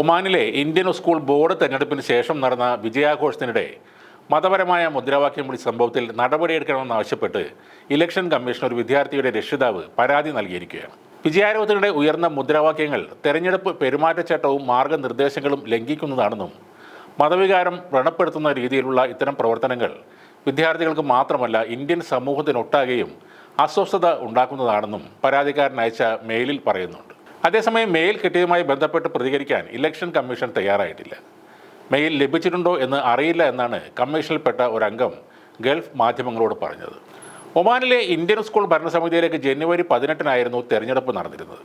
ഒമാനിലെ Indian school board തെരഞ്ഞെടുപ്പിന് ശേഷം നടന്ന വിജയാഘോഷത്തിനിടെ മതപരമായ മുദ്രാവാക്യം വിളി സംഭവത്തിൽ നടപടിയെടുക്കണമെന്നാവശ്യപ്പെട്ട് ഇലക്ഷൻ കമ്മീഷൻ ഒരു വിദ്യാർത്ഥിയുടെ രക്ഷിതാവ് പരാതി നൽകിയിരിക്കുകയാണ്. വിജയാരോഹത്തിനിടെ ഉയർന്ന മുദ്രാവാക്യങ്ങൾ തെരഞ്ഞെടുപ്പ് പെരുമാറ്റച്ചട്ടവും മാർഗനിർദ്ദേശങ്ങളും ലംഘിക്കുന്നതാണെന്നും മതവികാരം വ്രണപ്പെടുത്തുന്ന രീതിയിലുള്ള ഇത്തരം പ്രവർത്തനങ്ങൾ വിദ്യാർത്ഥികൾക്ക് മാത്രമല്ല ഇന്ത്യൻ സമൂഹത്തിനൊട്ടാകെയും അസ്വസ്ഥത ഉണ്ടാക്കുന്നതാണെന്നും പരാതിക്കാരൻ അയച്ച മെയിലിൽ പറയുന്നുണ്ട്. അതേസമയം മെയിൽ കിട്ടിയതുമായി ബന്ധപ്പെട്ട് പ്രതികരിക്കാൻ ഇലക്ഷൻ കമ്മീഷൻ തയ്യാറായിട്ടില്ല. മെയിൽ ലഭിച്ചിട്ടുണ്ടോ എന്ന് അറിയില്ല എന്നാണ് കമ്മീഷനിൽപ്പെട്ട ഒരംഗം ഗൾഫ് മാധ്യമങ്ങളോട് പറഞ്ഞത്. ഒമാനിലെ ഇന്ത്യൻ സ്കൂൾ ഭരണസമിതിയിലേക്ക് ജനുവരി പതിനെട്ടിനായിരുന്നു തെരഞ്ഞെടുപ്പ് നടന്നിരുന്നത്.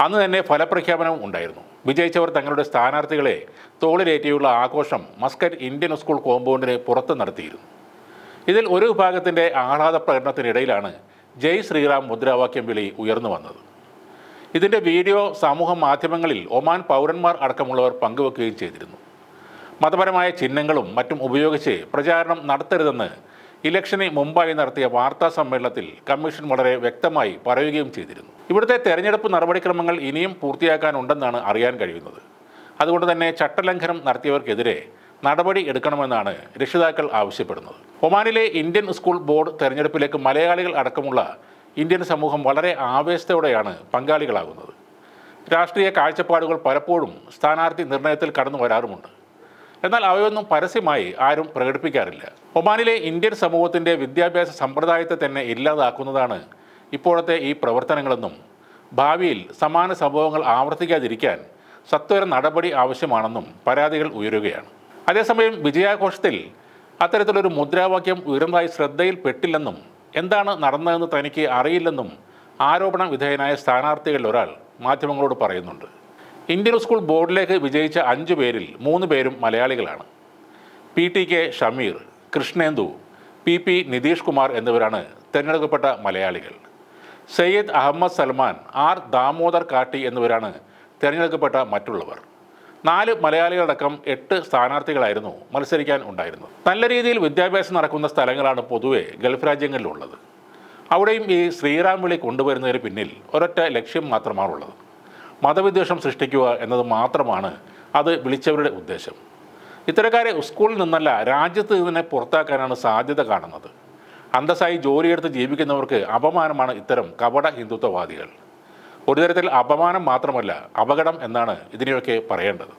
അന്ന് തന്നെ ഫലപ്രഖ്യാപനവും ഉണ്ടായിരുന്നു. വിജയിച്ചവർ തങ്ങളുടെ സ്ഥാനാർത്ഥികളെ തോളിലേറ്റിയുള്ള ആഘോഷം മസ്കറ്റ് ഇന്ത്യൻ സ്കൂൾ കോമ്പൗണ്ടിന് പുറത്ത് നടത്തിയിരുന്നു. ഇതിൽ ഒരു വിഭാഗത്തിന്റെ ആഹ്ലാദ പ്രകടനത്തിനിടയിലാണ് ജയ് ശ്രീറാം മുദ്രാവാക്യം വിളി ഉയർന്നു വന്നത്. ഇതിന്റെ വീഡിയോ സമൂഹ മാധ്യമങ്ങളിൽ ഒമാൻ പൗരന്മാർ അടക്കമുള്ളവർ പങ്കുവെക്കുകയും ചെയ്തിരുന്നു. മതപരമായ ചിഹ്നങ്ങളും മറ്റും ഉപയോഗിച്ച് പ്രചാരണം നടത്തരുതെന്ന് ഇലക്ഷന് മുമ്പായി നടത്തിയ വാർത്താ സമ്മേളനത്തിൽ കമ്മീഷൻ വളരെ വ്യക്തമായി പറയുകയും ചെയ്തിരുന്നു. ഇവിടുത്തെ തെരഞ്ഞെടുപ്പ് നടപടിക്രമങ്ങൾ ഇനിയും പൂർത്തിയാക്കാനുണ്ടെന്നാണ് അറിയാൻ കഴിയുന്നത്. അതുകൊണ്ട് തന്നെ ചട്ടലംഘനം നടത്തിയവർക്കെതിരെ നടപടി എടുക്കണമെന്നാണ് രക്ഷിതാക്കൾ ആവശ്യപ്പെടുന്നത്. ഒമാനിലെ ഇന്ത്യൻ സ്കൂൾ ബോർഡ് തെരഞ്ഞെടുപ്പിലേക്ക് മലയാളികൾ അടക്കമുള്ള ഇന്ത്യൻ സമൂഹം വളരെ ആവേശത്തോടെയാണ് പങ്കാളികളാകുന്നത്. രാഷ്ട്രീയ കാഴ്ചപ്പാടുകൾ പലപ്പോഴും സ്ഥാനാർത്ഥി നിർണയത്തിൽ കടന്നു വരാറുമുണ്ട്. എന്നാൽ അവയൊന്നും പരസ്യമായി ആരും പ്രകടിപ്പിക്കാറില്ല. ഒമാനിലെ ഇന്ത്യൻ സമൂഹത്തിന്റെ വിദ്യാഭ്യാസ സമ്പ്രദായത്തെ തന്നെ ഇല്ലാതാക്കുന്നതാണ് ഇപ്പോഴത്തെ ഈ പ്രവർത്തനങ്ങളെന്നും ഭാവിയിൽ സമാന സംഭവങ്ങൾ ആവർത്തിക്കാതിരിക്കാൻ സത്വര നടപടി ആവശ്യമാണെന്നും പരാതികൾ ഉയരുകയാണ്. അതേസമയം വിജയാഘോഷത്തിൽ അത്തരത്തിലൊരു മുദ്രാവാക്യം ഉയർന്നതായി ശ്രദ്ധയിൽപ്പെട്ടില്ലെന്നും എന്താണ് നടന്നതെന്ന് തനിക്ക് അറിയില്ലെന്നും ആരോപണ വിധേയനായ സ്ഥാനാർത്ഥികളിൽ ഒരാൾ മാധ്യമങ്ങളോട് പറയുന്നുണ്ട്. ഇന്ത്യൻ സ്കൂൾ ബോർഡിലേക്ക് വിജയിച്ച അഞ്ചു പേരിൽ മൂന്ന് പേരും മലയാളികളാണ്. P T K Shameer Krishnendu P P Nitish Kumar എന്നിവരാണ് തിരഞ്ഞെടുക്കപ്പെട്ട മലയാളികൾ. സയ്യിദ് അഹമ്മദ് സൽമാൻ ആർ ദാമോദർ കാട്ടി എന്നിവരാണ് തിരഞ്ഞെടുക്കപ്പെട്ട മറ്റുള്ളവർ. നാല് മലയാളികളടക്കം എട്ട് സ്ഥാനാർത്ഥികളായിരുന്നു മത്സരിക്കാൻ ഉണ്ടായിരുന്നത്. നല്ല രീതിയിൽ വിദ്യാഭ്യാസം നടക്കുന്ന സ്ഥലങ്ങളാണ് പൊതുവെ ഗൾഫ് രാജ്യങ്ങളിലുള്ളത്. അവിടെയും ഈ ശ്രീറാം വിളി കൊണ്ടുവരുന്നതിന് പിന്നിൽ ഒരൊറ്റ ലക്ഷ്യം മാത്രമാണുള്ളത് മതവിദ്വേഷം സൃഷ്ടിക്കുക എന്നത് മാത്രമാണ് അത് വിളിച്ചവരുടെ ഉദ്ദേശം. ഇത്തരക്കാരെ സ്കൂളിൽ നിന്നല്ല രാജ്യത്ത് നിന്നെ പുറത്താക്കാനാണ് സാധ്യത കാണുന്നത്. അന്തസ്സായി ജോലിയെടുത്ത് ജീവിക്കുന്നവർക്ക് അപമാനമാണ് ഇത്തരം കപട ഹിന്ദുത്വവാദികൾ. ഒരു തരത്തിൽ അപമാനം മാത്രമല്ല അപകടം എന്നാണ് ഇതിനെയൊക്കെ പറയേണ്ടത്.